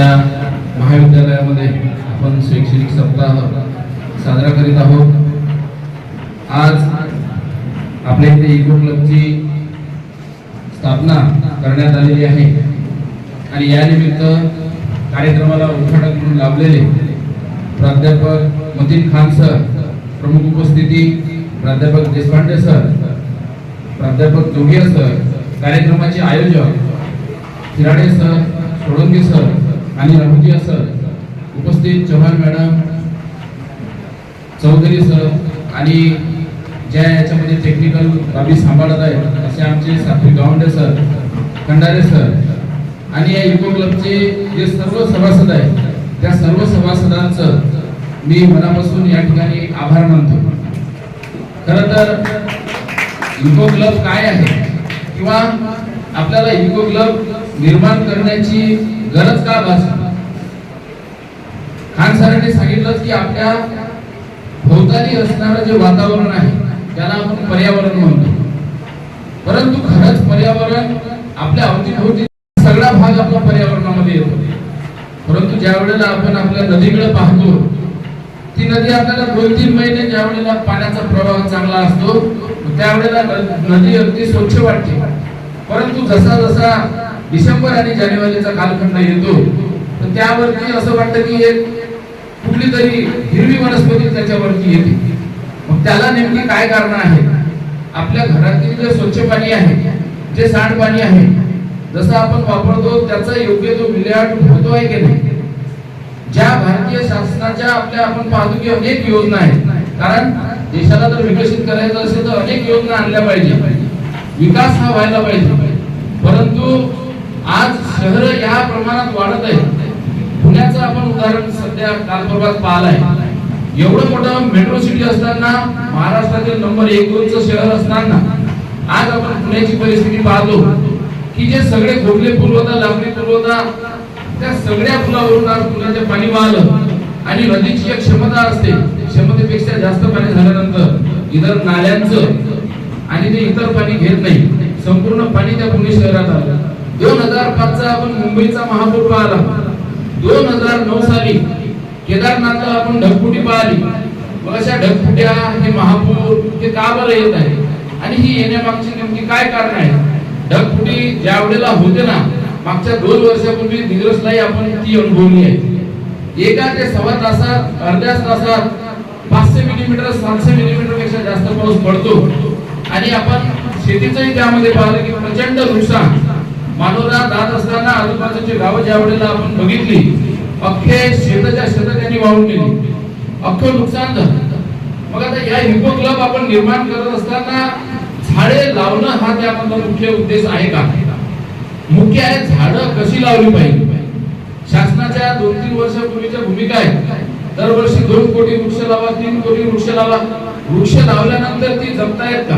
आपल्या महाविद्यालयामध्ये आपण शैक्षणिक सप्ताह साजरा करीत आहोत. आज आपल्या इथे इको क्लबची स्थापना करण्यात आलेली आहे आणि यानिमित्त कार्यक्रमाला उद्घाटक म्हणून लाभलेले प्राध्यापक मतीन खान सर प्रमुख उपस्थिती प्राध्यापक देशपांडे सर प्राध्यापक जोगिया सर कार्यक्रमाचे आयोजक हिराडे सर सोळंगी सर आणि राहुजिया सर उपस्थित चव्हाण मॅडम चौधरी सर आणि ज्या याच्यामध्ये टेक्निकल बाबी सांभाळत आहेत असे आमचे सात्विक गावंडे सर खंडारे सर आणि या युको क्लबचे जे सर्व सभासद आहेत त्या सर्व सभासदांचं मी मनापासून या ठिकाणी आभार मानतो. खर तर युको क्लब काय आहे? किंवा आपल्याला युको क्लब निर्माण करण्याची गरज का भासली खान सरांनी सांगितलं की आपल्या भोवताली असणारं जे वातावरण आहे त्याला आपण पर्यावरण म्हणतो. परंतु खरंच पर्यावरण आपल्या अवतीभोवती सगळा भाग आपला पर्यावरणामध्ये येतो. परंतु ज्या वेळेला आपण आपल्या नदीकडे पाहतो ती नदी आपल्याला दोन तीन महिने ज्या वेळेला पाण्याचा प्रवाह चांगला असतो त्यावेळेला नदी अगदी स्वच्छ वाटते. परंतु जसा जसा डिसेंबर आणि जानेवारीचा कालखंड येतो. तर त्यावरती असं वाटतं की एक कुठली तरी हिरवी वनस्पती त्याच्यावरती येते. मग त्याला नेमकी काय कारण आहे? आपल्या घरातील जे स्वच्छ पाणी आहे जे सांडपाणी आहे जसं आपण वापरतो त्याचा योग्य तो विल्हेवाट होतो आहे की नाही? ज्या भारतीय शासनाच्या आपल्या आपण पाहतो की अनेक योजना आहेत. कारण देशाला जर विकसित करायचं असेल तर अनेक योजना आणल्या पाहिजे. विकास हा व्हायला पाहिजे. परंतु आज शहर या प्रमाणात वाढत आहे. पुण्याचं आपण उदाहरण सध्या कालपर्वात पाहिलं आहे एवढं मोठं मेट्रो सिटी असताना महाराष्ट्रातील नंबर एक दोनचं शहर असताना आज आपण पुण्याची परिस्थिती पाहतो. की जे सगळे घोगले पूल होता पुरवता पूल होता त्या सगळ्या पुलावरून आज पुण्याचे पाणी वाहलं. आणि नदीची एक क्षमता असते. क्षमतेपेक्षा जास्त पाणी झाल्यानंतर इतर नाल्यांचं आणि ते इतर पाणी घेत नाही. संपूर्ण पाणी त्या पुणे शहरात आलं. दोन हजार पाचचा आपण मुंबईचा महापूर पाहिला. दोन हजार नऊ साली केदारनाथला आपण ढगफुटी पाहिली. मग अशा ढगफुट्या हे महापूर हे का बरं येत आहे? आणि ही येण्यामागची नेमकी काय कारण आहे? ढगफुटी ज्या वेळेला होते ना मागच्या दोन वर्षापूर्वी दिग्रसलाही आपण ती अनुभवली आहे. एका ते सव्वा तासात अर्ध्या तासात पाचशे मिलीमीटर सातशे मिलीमीटरपेक्षा जास्त पाऊस पडतो. आणि आपण शेतीचंही त्यामध्ये पाहिलं की प्रचंड नुकसान. मानोरा जात असताना आजूबाजूची गावं ज्या वेळेला आपण बघितली अख्खे शेताच्या शेतात त्यांनी वाहून गेली. अख्खं नुकसान झालं. मग आता या हिपो क्लब आपण निर्माण करत असताना झाडे लावणं हा त्यामधला मुख्य उद्देश आहे का? मुख्य आहे झाडं कशी लावली पाहिजे? शासनाच्या दोन तीन वर्षापूर्वीच्या भूमिका आहे दरवर्षी दोन कोटी वृक्ष लावा तीन कोटी वृक्ष लावा. वृक्ष लावल्यानंतर ती जगतायत का?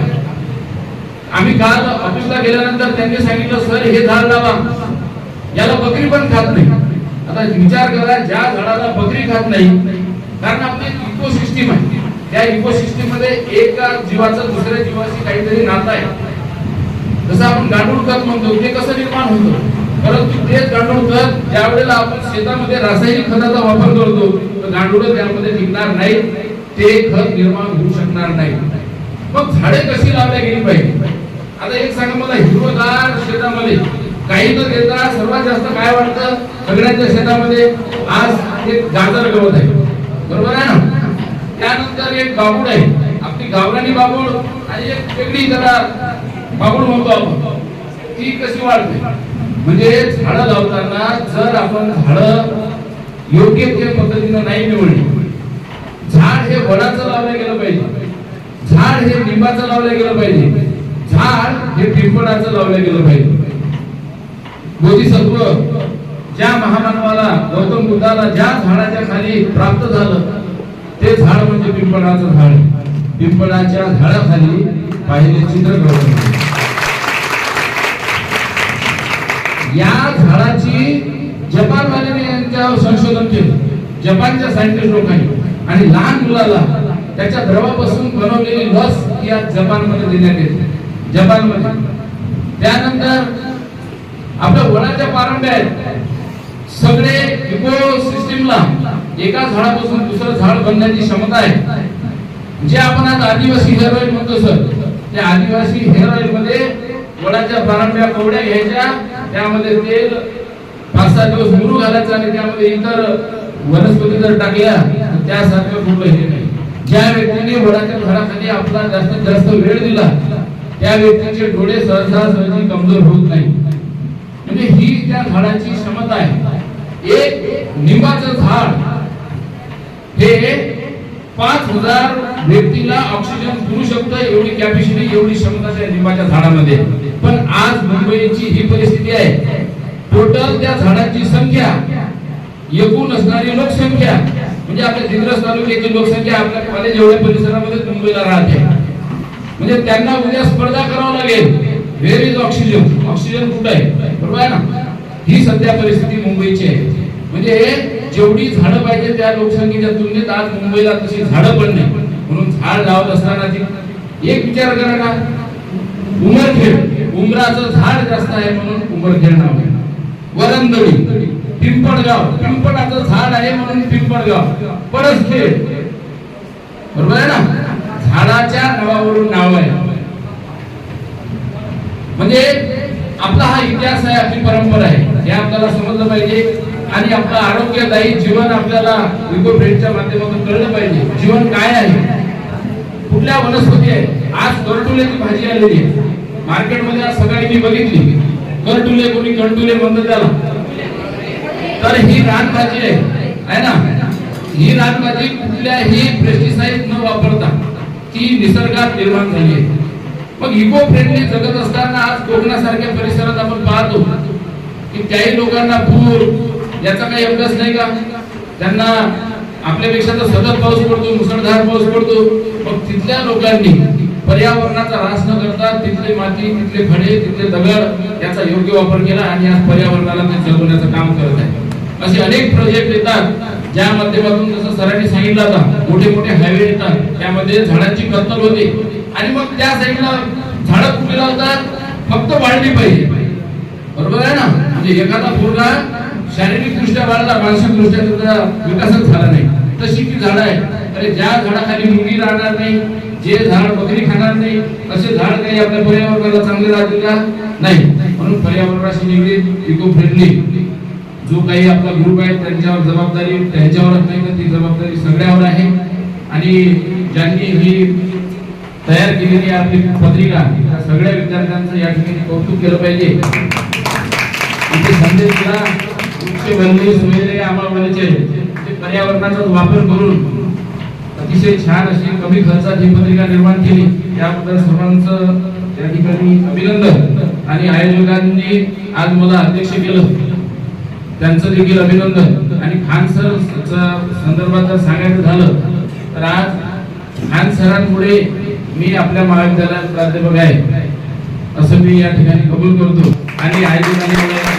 आम्ही काल ऑफिसला गेल्यानंतर त्यांनी सांगितलं सर हे झाड लावा. याला बकरी पण खात नाही. आता विचार करा ज्या झाडाला बकरी खात नाही कारण आपलं इको सिस्टीम आहे. त्या इको सिस्टीममध्ये एका जीवाचं दुसऱ्या जीवाशी काहीतरी नातं आहे. जसं आपण गांडूळ खत म्हणतो ते कसं निर्माण होतं? परंतु तेच गांडूळ खत ज्या वेळेला आपण शेतामध्ये रासायनिक खताचा वापर करतो तर गांडूळ त्यामध्ये टिकणार नाही. ते खत निर्माण होऊ शकणार नाही. मग झाडे कशी लावल्या गेली पाहिजे? आता एक सांगा मला हिरवगार शेतामध्ये काही न देता सर्वात जास्त काय वाटतं सगळ्यांच्या शेतामध्ये? आज एक गाजर गवत आहे. बरोबर आहे ना? त्यानंतर एक बाबूड आहे. आपली गावरानी बाबूड आणि एक वेगळी जरा बाबूड म्हणतो आपण. ती कशी वाढते? म्हणजे झाडं लावताना जर आपण झाडं योग्य त्या पद्धतीनं नाही निवडली झाड हे वडाचं लावलं गेलं पाहिजे. झाड हे लिंबाचं लावलं गेलं पाहिजे. झाड हे पिंपळाचं लावलं गेलं पाहिजे. बोधिसत्व ज्या महामानवाला गौतम बुद्धाला ज्या झाडाच्या खाली प्राप्त झालं ते झाड म्हणजे पिंपळाचं झाड. पिंपळाच्या झाडाखाली पाहिले चित्र गौतम या झाडाची जपान वाल्याने यांच्यावर संशोधन केलं. जपानच्या सायंटिस्ट लोकांनी. आणि लहान मुलाला त्याच्या द्रवापासून बनवलेली लस या जपानमध्ये देण्यात येते. जपानमध्ये. त्यानंतर आपल्या वडाच्या पारंब्या आहेत. सगळे इको सिस्टीमला एका झाडापासून दुसरं झाड बनण्याची क्षमता आहे. जे आपण आज आदिवासी हेअर ऑइल म्हणतो सर त्या आदिवासी हेअर ऑइलमध्ये वडाच्या पारंब्या कवड्या घ्यायच्या त्यामध्ये तेल पाच सहा दिवस मुरू घालायचं आणि त्यामध्ये इतर वनस्पती जर टाकल्या त्यासारखं कुठलं हे नाही. ज्या व्यक्तीने वडाच्या झाडाखाली आपला जास्तीत जास्त वेळ दिला त्या व्यक्तीचे डोळे सहसा सहजी कमजोर होत नाही. म्हणजे ही त्या झाडाची क्षमता आहे. एक निंबाचं झाड हे पाच हजार व्यक्तीला ऑक्सिजन पुरू शकतं एवढी कॅपॅसिटी एवढी क्षमता त्या लिंबाच्या झाडामध्ये. पण आज मुंबईची ही परिस्थिती आहे. टोटल त्या झाडाची संख्या एकूण असणारी लोकसंख्या म्हणजे आपल्या दिग्रस तालुक्याची लोकसंख्या आपल्या कॉलेज एवढ्या परिसरामध्ये मुंबईला राहते. म्हणजे त्यांना उद्या स्पर्धा करावं लागेल. व्हेर इज ऑक्सिजन ऑक्सिजन कुठं आहे? बरोबर आहे ना? ही सध्या परिस्थिती मुंबईची आहे. म्हणजे जेवढी झाडं पाहिजे त्या लोकसंख्येच्या तुलनेत आज मुंबईला तशी झाडं पण नाही. म्हणून झाड लावत असताना एक विचार करा ना उमरखेड. उमराचं झाड जास्त आहे म्हणून उमरखेड नाव आहे. वरंदळी. पिंपळगाव. पिंपळाचं झाड आहे म्हणून पिंपळगाव. परसखेड बरोबर आहे ना? झाडाच्या नावावरून नाव आहे म्हणजे आपला हा इतिहास आहे आपली परंपरा आहे. हे आपल्याला समजलं पाहिजे आणि आपलं आरोग्यदायी जीवन आपल्याला इको फ्रेंडच्या माध्यमातून कळलं पाहिजे. जीवन काय आहे? कुठल्या वनस्पती आहे आज करटुल्याची भाजी आलेली आहे. मार्केटमध्ये आज सकाळी मी बघितली. करटुले कोणी कंटुले म्हणतात त्याला. तर ही रानभाजी आहे. आहे ना? ही रानभाजी कुठल्याही पेस्टिसाइड न वापरता ती निसर्गात निर्माण झाली आहे. मग इको फ्रेंडली जगत असताना आज कोकणासारख्या परिसरात आपण पाहतो की काही लोकांना पूर याचा काही अभ्यास नाही का? त्यांना आपल्यापेक्षा तर सतत पाऊस पडतो मुसळधार पाऊस पडतो. मग तिथल्या लोकांनी पर्यावरणाचा ऱ्हास न करता तिथली माती तिथले खडे तिथले दगड याचा योग्य वापर केला आणि आज पर्यावरणाला ते जगवण्याचं काम करत आहे असे अनेक प्रोजेक्ट येतात ज्या माध्यमातून जसं सरांनी सांगितलं होता मोठे मोठे हायवे येतात त्यामध्ये झाडांची कत्तल होते. आणि मग त्या साईडला झाड कुठे लावतात. फक्त वाढली पाहिजे. बरोबर आहे ना? म्हणजे एखादा पोरगा शारीरिक दृष्ट्या वाढला मानसिक दृष्ट्या त्याचा विकासच झाला नाही. तशी ती झाडं आहे अरे ज्या झाडाखाली मुंगी राहणार नाही जे झाड बकरी खाणार नाही तसे झाड काही आपल्या पर्यावरणाला चांगले राहतील का? नाही. म्हणून पर्यावरणाशी निगडीत इको फ्रेंडली जो काही आपला ग्रुप आहे त्यांच्यावर जबाबदारी त्यांच्यावरच नाही तर ती जबाबदारी सगळ्यावर आहे. आणि ज्यांनी ही तयार केलेली आपली पत्रिका सगळ्या विद्यार्थ्यांचं या ठिकाणी कौतुक केलं पाहिजे. इथे संदेश दिला वृक्ष बनले सोयरे आम्हावलेचे ते पर्यावरणाचा वापर करून अतिशय छान अशी कमी खर्चात ही पत्रिका निर्माण केली त्याबद्दल सर्वांचं त्या ठिकाणी अभिनंदन. आणि आयोजकांनी आज मला अध्यक्ष केलं. त्यांचं देखील अभिनंदन. आणि खान सर संदर्भात जर सांगायचं झालं तर आज खान सरांमुळे मी आपल्या महाविद्यालयात प्राध्यापक आहे. असं मी या ठिकाणी कबूल करतो. आणि आयोजनाने मला